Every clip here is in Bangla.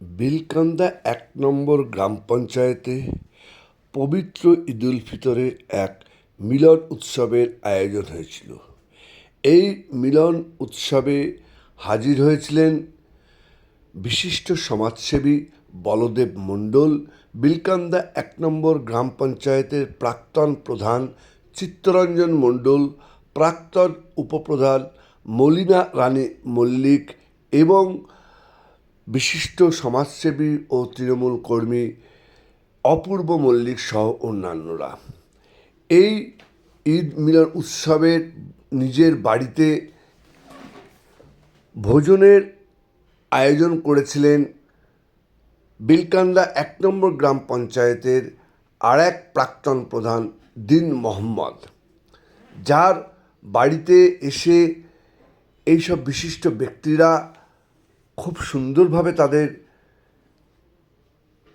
বেলকান্দা এক নম্বর গ্রাম পঞ্চায়েতে পবিত্র ঈদুল ফিতরে এক মিলন উৎসবের আয়োজন হয়েছিল। এই মিলন উৎসবে হাজির হয়েছিলেন বিশিষ্ট সমাজসেবী বলদেব মণ্ডল, বিলকান্দা এক নম্বর গ্রাম পঞ্চায়েতের প্রাক্তন প্রধান চিত্তরঞ্জন মণ্ডল, প্রাক্তন উপপ্রধান মলিনা রানী মল্লিক এবং বিশিষ্ট সমাজসেবী ও তৃণমূল কর্মী অপূর্ব মল্লিক সহ অন্যান্যরা। এই ঈদ মিলন উৎসবের নিজের বাড়িতে ভোজনের আয়োজন করেছিলেন বিলকান্দা এক নম্বর গ্রাম পঞ্চায়েতের আর এক প্রাক্তন প্রধান দিন মোহাম্মদ, যার বাড়িতে এসে এইসব বিশিষ্ট ব্যক্তিরা খুব সুন্দরভাবে তাদের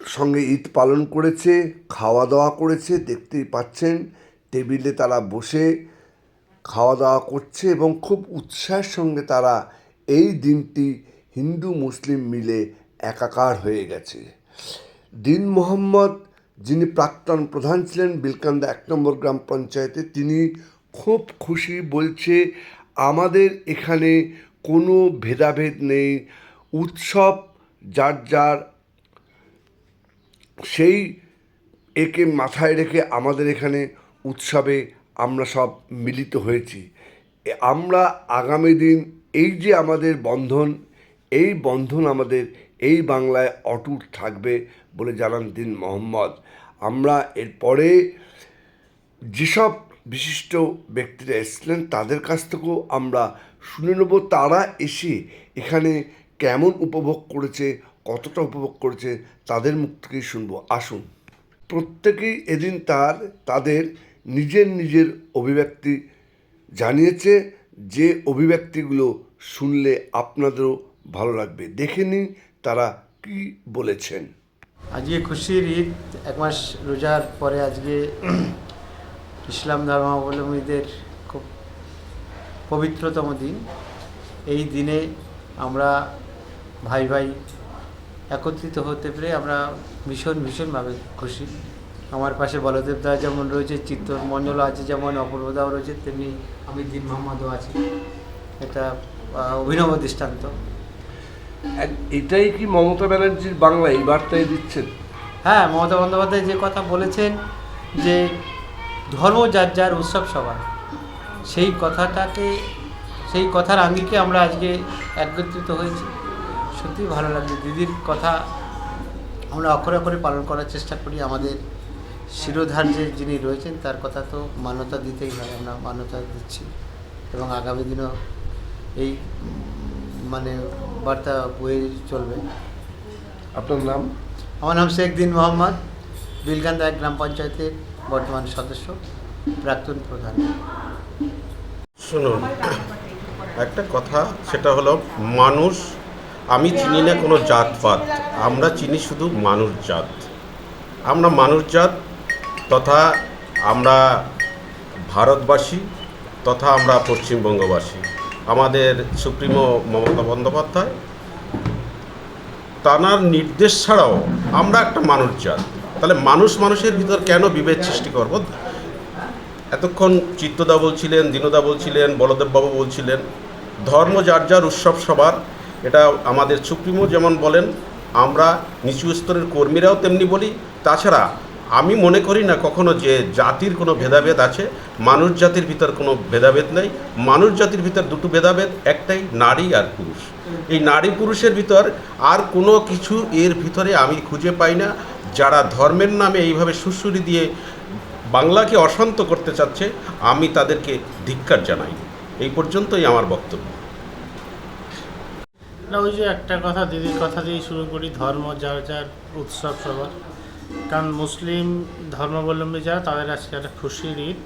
সঙ্গে ঈদ পালন করেছে খাওয়া দাওয়া করেছে, দেখতেই পাচ্ছেন, টেবিলে তারা বসে খাওয়া দাওয়া করছে এবং খুব উৎসাহের সঙ্গে তারা এই দিনটি হিন্দু, মুসলিম মিলে একাকার হয়ে গেছে। দিন মোহাম্মদ, যিনি প্রাক্তন প্রধান ছিলেন বিলকান্দা এক নম্বর গ্রাম পঞ্চায়েতে, তিনি খুব খুশি বলছে, আমাদের এখানে কোনো ভেদাভেদ নেই উৎসব যার যার সেই একে মাথায় রেখে আমাদের এখানে উৎসবে আমরা সব মিলিত হয়েছি। আমরা আগামী দিন এই যে আমাদের বন্ধন, এই বন্ধন আমাদের এই বাংলায় অটুট থাকবে বলে জানান দিন মোহাম্মদ। আমরা এরপরে যেসব বিশিষ্ট ব্যক্তিরা এসেছিলেন তাদের কাছ থেকেও আমরা শুনে নেব। তারা এসে এখানে কেমন উপভোগ করেছে, কতটা উপভোগ করেছে, তাদের মুখ থেকেই শুনব। আসুন। প্রত্যেকেই এদিন তার, তাদের নিজের নিজের অভিব্যক্তি জানিয়েছে। যে অভিব্যক্তিগুলো শুনলে আপনাদেরও ভালো লাগবে। দেখে নিন তারা কি বলেছেন। আজকে খুশির ঈদ। এক মাস রোজার পরে আজকে ইসলাম ধর্মাবলম্বীদের খুব পবিত্রতম দিন। এই দিনে আমরা ভাই ভাই একত্রিত হতে পেরে আমরা ভীষণ ভীষণভাবে খুশি। আমার পাশে বলদেব দা যেমন রয়েছে চিত্তর মঞ্জল আছে যেমন অপূর্বদাও রয়েছে তেমনি আমি দিন মোহাম্মদও আছি। এটা অভিনব দৃষ্টান্ত। এটাই কি মমতা ব্যানার্জির বাংলা এই বার্তায় দিচ্ছেন? হ্যাঁ মমতা বন্দ্যোপাধ্যায় যে কথা বলেছেন যে ধর্ম যার যার উৎসব সবার। সেই কথাটাকে সেই কথার আঙ্গিকে আমরা আজকে একত্রিত হয়েছি। সত্যি ভালো লাগছে। দিদির কথা আমরা অক্ষরে অক্ষরে পালন করার চেষ্টা করি। আমাদের শিরোধার্যে যিনি রয়েছেন তার কথা তো মান্যতা দিতেই হয়। আমরা মান্যতা দিচ্ছি এবং আগামী দিনও এই মানে বার্তা বয়ে চলবে। আপনার নাম? আমার নাম শেখ দিন মোহাম্মদ। বিলকান্দা এক গ্রাম পঞ্চায়েতের বর্তমান সদস্য প্রাক্তন প্রধান। শুনুন একটা কথা সেটা হলো মানুষ আমি চিনি না কোনো জাতপাত। আমরা চিনি শুধু মানুষ জাত আমরা মানুষ জাত তথা আমরা ভারতবাসী তথা আমরা পশ্চিমবঙ্গবাসী। আমাদের সুপ্রিমো মমতা বন্দ্যোপাধ্যায়, তানার নির্দেশ ছাড়াও আমরা একটা মানুষ জাত তাহলে মানুষ মানুষের ভিতর কেন বিভেদ সৃষ্টি করব? এতক্ষণ চিত্তদা বলছিলেন, দীনদা বলছিলেন, বলদেববাবু বলছিলেন, ধর্ম যার যার উৎসব সবার। এটা আমাদের সুপ্রিমো যেমন বলেন, আমরা নিচু স্তরের কর্মীরাও তেমনি বলি। তাছাড়া আমি মনে করি না কখনো যে জাতির কোনো ভেদাভেদ আছে, মানুষ জাতির ভিতর কোনো ভেদাভেদ নেই। মানুষ জাতির ভিতর দুটো ভেদাভেদ, একটাই নারী আর পুরুষ। এই নারী পুরুষের ভিতর আর কোনো কিছু এর ভিতরে আমি খুঁজে পাই না। যারা ধর্মের নামে এইভাবে সুশুরি দিয়ে বাংলাকে অশান্ত করতে চাচ্ছে, আমি তাদেরকে ধিক্কার জানাই। এই পর্যন্তই আমার বক্তব্য। না, ওই যে একটা কথা, দিদির কথা দিয়েই শুরু করি, ধর্ম যার যার উৎসব সবার। কারণ মুসলিম ধর্মাবলম্বী যারা, তাদের আজকে একটা খুশির ঈদ।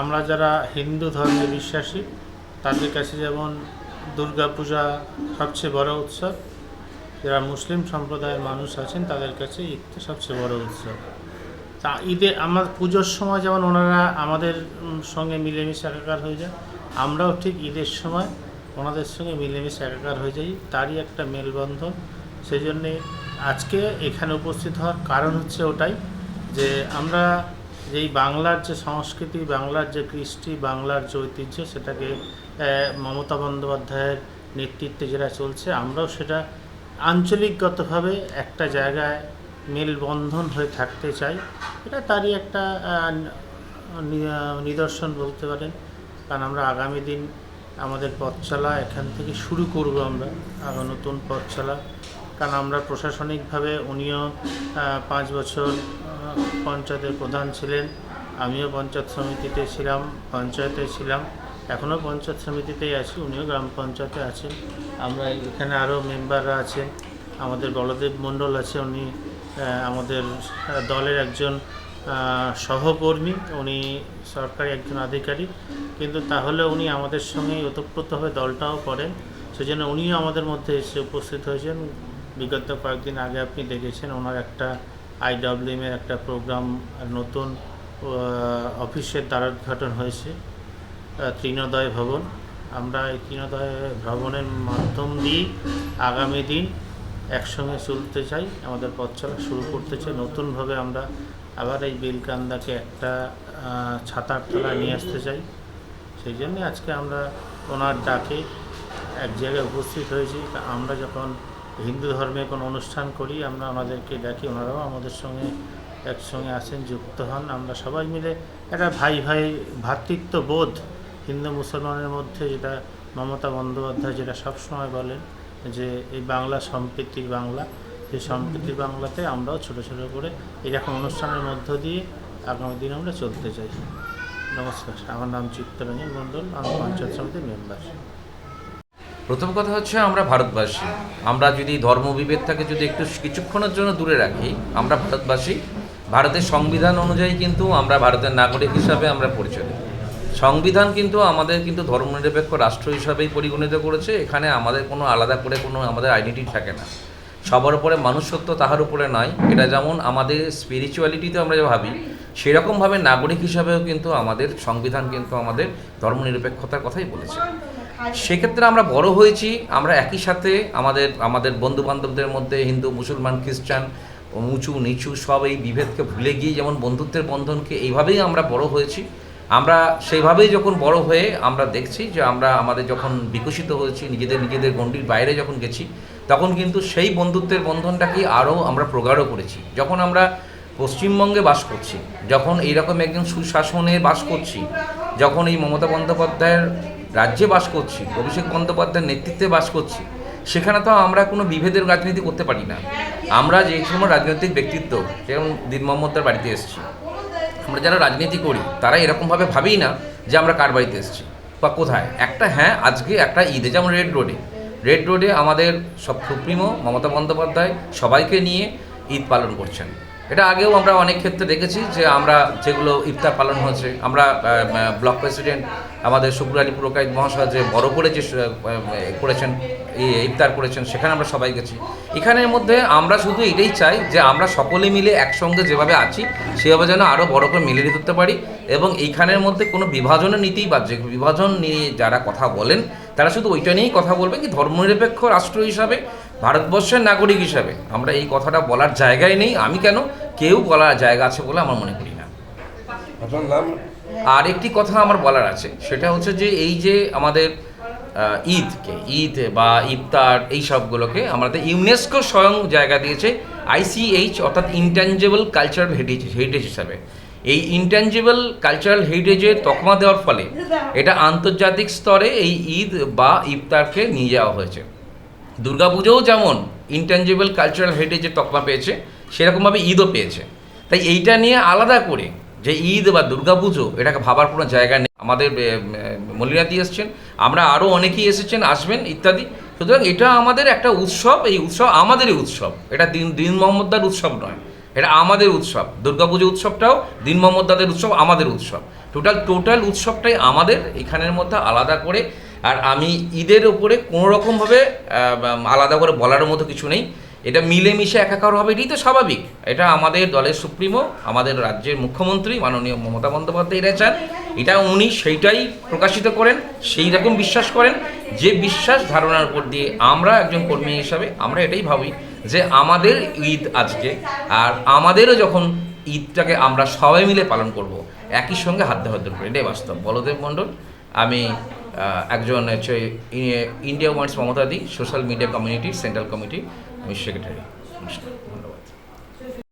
আমরা যারা হিন্দু ধর্মে বিশ্বাসী, তাদের কাছে যেমন দুর্গাপূজা সবচেয়ে বড় উৎসব, যারা মুসলিম সম্প্রদায়ের মানুষ আছেন, তাদের কাছে ঈদটা সবচেয়ে বড় উৎসব। তা ঈদে আমার পুজোর সময় যেমন ওনারা আমাদের সঙ্গে মিলেমিশে একাকার হয়ে যায় আমরাও ঠিক ঈদের সময় ওনাদের সঙ্গে মিলেমিশে একাকার হয়ে যাই, তারই একটা মেলবন্ধন। সেই জন্যে আজকে এখানে উপস্থিত হওয়ার কারণ হচ্ছে ওটাই যে আমরা যেই বাংলার যে সংস্কৃতি, বাংলার যে কৃষ্টি, বাংলার যে ঐতিহ্য, সেটাকে মমতা বন্দ্যোপাধ্যায়ের নেতৃত্বে যেটা চলছে, আমরাও সেটা আঞ্চলিকগতভাবে একটা জায়গায় মেলবন্ধন হয়ে থাকতে চাই। এটা তারই একটা নিদর্শন বলতে পারেন। কারণ আমরা আগামী দিন আমাদের পথ চলা এখান থেকে শুরু করব আমরা আবার নতুন পথ চলা কারণ আমরা প্রশাসনিকভাবে উনিও পাঁচ বছর পঞ্চায়েতের প্রধান ছিলেন, আমিও পঞ্চায়েত সমিতিতে ছিলাম, পঞ্চায়েতে ছিলাম এখনও পঞ্চায়েত সমিতিতেই আছি, উনিও গ্রাম পঞ্চায়েতে আছেন। আমরা এখানে আরও মেম্বাররা আছেন, আমাদের বলদেব মণ্ডল আছে, উনি আমাদের দলের একজন সহকর্মী, উনি সরকারি একজন আধিকারিক, কিন্তু তাহলে উনি আমাদের সঙ্গে ওতপ্রোতভাবে দলটাও করেন। সেজন্য উনিও আমাদের মধ্যে এসে উপস্থিত হয়েছেন। বিগত কয়েকদিন আগে আপনি দেখেছেন, ওনার একটা আইডব্লিউএমের একটা প্রোগ্রাম নতুন অফিসের দ্বারা উদ্ঘাটন হয়েছে তৃণোদয় ভবন। আমরা এই তৃণোদয় ভবনের মাধ্যম দিয়ে আগামী দিন একসঙ্গে চলতে চাই, আমাদের পথ চলা শুরু করতে চাই। নতুনভাবে আমরা আবার এই বেলকান্দাকে একটা ছাতার তলায় নিয়ে আসতে চাই। সেই জন্যে আজকে আমরা ওনার ডাকে এক জায়গায় উপস্থিত হয়েছি। আমরা যখন হিন্দু ধর্মে কোনো অনুষ্ঠান করি, আমরা ওনাদেরকে ডাকি, ওনারাও আমাদের সঙ্গে একসঙ্গে আসেন, যুক্ত হন। আমরা সবাই মিলে একটা ভাই ভাই ভ্রাতৃত্ব বোধ হিন্দু মুসলমানের মধ্যে, যেটা মমতা বন্দ্যোপাধ্যায় যেটা সবসময় বলেন যে এই বাংলা সম্প্রীতির বাংলা। সেই সম্প্রীতির বাংলাতে আমরাও ছোট ছোট করে এরকম অনুষ্ঠানের মধ্য দিয়ে আগামী দিন আমরা চলতে চাই। নমস্কার, আমার নাম চিত্তরঞ্জন মণ্ডল, আমি পঞ্চায়েত সমিতির মেম্বার। প্রথম কথা হচ্ছে আমরা ভারতবাসী। আমরা যদি ধর্মবিভেদটাকে যদি একটু কিছুক্ষণের জন্য দূরে রাখি, আমরা ভারতবাসী। ভারতের সংবিধান অনুযায়ী কিন্তু আমরা ভারতের নাগরিক হিসাবে আমরা পরিচয় দিই। সংবিধান কিন্তু আমাদের কিন্তু ধর্মনিরপেক্ষ রাষ্ট্র হিসাবেই পরিগণিত করেছে। এখানে আমাদের কোনো আলাদা করে কোনো আমাদের আইডেন্টি থাকে না। সবার উপরে মানুষত্ব তাহার উপরে নয় এটা যেমন আমাদের স্পিরিচুয়ালিটিতে আমরা যে ভাবি, সেরকমভাবে নাগরিক হিসাবেও কিন্তু আমাদের সংবিধান কিন্তু আমাদের ধর্মনিরপেক্ষতার কথাই বলেছে। সেক্ষেত্রে আমরা বড় হয়েছি, আমরা একই সাথে আমাদের আমাদের বন্ধু বান্ধবদের মধ্যে, হিন্দু, মুসলমান, খ্রিস্টান, উঁচু, নিচু, সব এই বিভেদকে ভুলে গিয়ে যেমন বন্ধুত্বের বন্ধনকে এইভাবেই আমরা বড় হয়েছি। আমরা সেইভাবেই যখন বড় হয়ে আমরা দেখছি যে আমরা আমাদের যখন বিকশিত হয়েছি, নিজেদের নিজেদের গণ্ডির বাইরে যখন গেছি, তখন কিন্তু সেই বন্ধুত্বের বন্ধনটাকে আরও আমরা প্রগাঢ় করেছি। যখন আমরা পশ্চিমবঙ্গে বাস করছি, যখন এইরকম একজন সুশাসনে বাস করছি, যখন এই মমতা বন্দ্যোপাধ্যায়ের রাজ্যে বাস করছি, অভিষেক বন্দ্যোপাধ্যায়ের নেতৃত্বে বাস করছি, সেখানে তো আমরা কোনো বিভেদের রাজনীতি করতে পারি না। আমরা যে সময় রাজনৈতিক ব্যক্তিত্ব, যেমন দিন মোহাম্মদার বাড়িতে এসেছি আমরা যারা রাজনীতি করি, তারা এরকমভাবে ভাবেই না যে আমরা কার বাড়িতে এসেছি বা কোথায়। একটা হ্যাঁ আজকে একটা ঈদে যেমন রেড রোডে রেড রোডে আমাদের সব সুপ্রিমো, মমতা বন্দ্যোপাধ্যায় সবাইকে নিয়ে ঈদ পালন করছেন। এটা আগেও আমরা অনেক ক্ষেত্রে দেখেছি যে আমরা যেগুলো ইফতার পালন হয়েছে আমরা ব্লক প্রেসিডেন্ট, আমাদের শুক্র আলী পুরকাইত মহাশয় যে বড় করে যে করেছেন ইফতার করেছেন সেখানে আমরা সবাই গেছি। এখানের মধ্যে আমরা শুধু এটাই চাই যে আমরা সকলে মিলে একসঙ্গে যেভাবে আছি সেভাবে যেন আরও বড় করে মিলে ধরতে পারি এবং এইখানের মধ্যে কোনো বিভাজনের নীতিই বাজে বিভাজন নিয়ে যারা কথা বলেন তারা শুধু ওইটা নিয়েই কথা বলবেন কি ধর্মনিরপেক্ষ রাষ্ট্র হিসাবে ভারতবর্ষের নাগরিক হিসাবে। আমরা এই কথাটা বলার জায়গায় নেই আমি কেন? কেউ বলার জায়গা আছে বলে আমার মনে করি না। আর একটি কথা আমার বলার আছে সেটা হচ্ছে যে এই যে আমাদের ঈদকে ঈদ বা ইফতার এই সবগুলোকে আমাদের ইউনেস্কো স্বয়ং জায়গা দিয়েছে আইসিএইচ অর্থাৎ ইনট্যাঞ্জেবল কালচারাল হেরিটেজ হেরিটেজ হিসাবে। এই ইনট্যাঞ্জেবল কালচারাল হেরিটেজের তকমা দেওয়ার ফলে এটা আন্তর্জাতিক স্তরে এই ঈদ বা ইফতারকে নিয়ে যাওয়া হয়েছে। দুর্গাপুজোও যেমন ইনট্যাঞ্জেবল কালচারাল হেরিটেজের তকমা পেয়েছে, সেরকমভাবে ঈদও পেয়েছে। তাই এইটা নিয়ে আলাদা করে যে ঈদ বা দুর্গাপুজো, এটাকে ভাবার কোনো জায়গা নেই। আমাদের মলিনাদি এসছেন। আমরা আরও অনেকেই এসেছেন, আসবেন, ইত্যাদি। সুতরাং এটা আমাদের একটা উৎসব, এই উৎসব আমাদেরই উৎসব। এটা দিন দিন মোহাম্মদার উৎসব নয়, এটা আমাদের উৎসব। দুর্গাপুজো উৎসবটাও দিন মোহাম্মদাদের উৎসব, আমাদের উৎসব। টোটাল টোটাল উৎসবটাই আমাদের, এখানের মধ্যে আলাদা করে। আর আমি ঈদের উপরে কোনোরকমভাবে আলাদা করে বলার মতো কিছু নেই। এটা মিলেমিশে একাকার হবে, এটাই তো স্বাভাবিক। এটা আমাদের দলের সুপ্রিমো, আমাদের রাজ্যের মুখ্যমন্ত্রী, মাননীয় মমতা বন্দ্যোপাধ্যায় এটা চান। এটা উনি সেইটাই প্রকাশিত করেন, সেই রকম বিশ্বাস করেন। যে বিশ্বাস ধারণার উপর দিয়ে আমরা একজন কর্মী হিসাবে আমরা এটাই ভাবি যে আমাদের ঈদ আজকে আর আমাদেরও যখন ঈদটাকে আমরা সবাই মিলে পালন করব, একই সঙ্গে হাত ধরে হাত ধরে এটাই বাস্তব। বলদেব মণ্ডল, আমি একজন হচ্ছে ই- India once মমতাদি social media community, central committee. আমি সেক্রেটারি নমস্কার।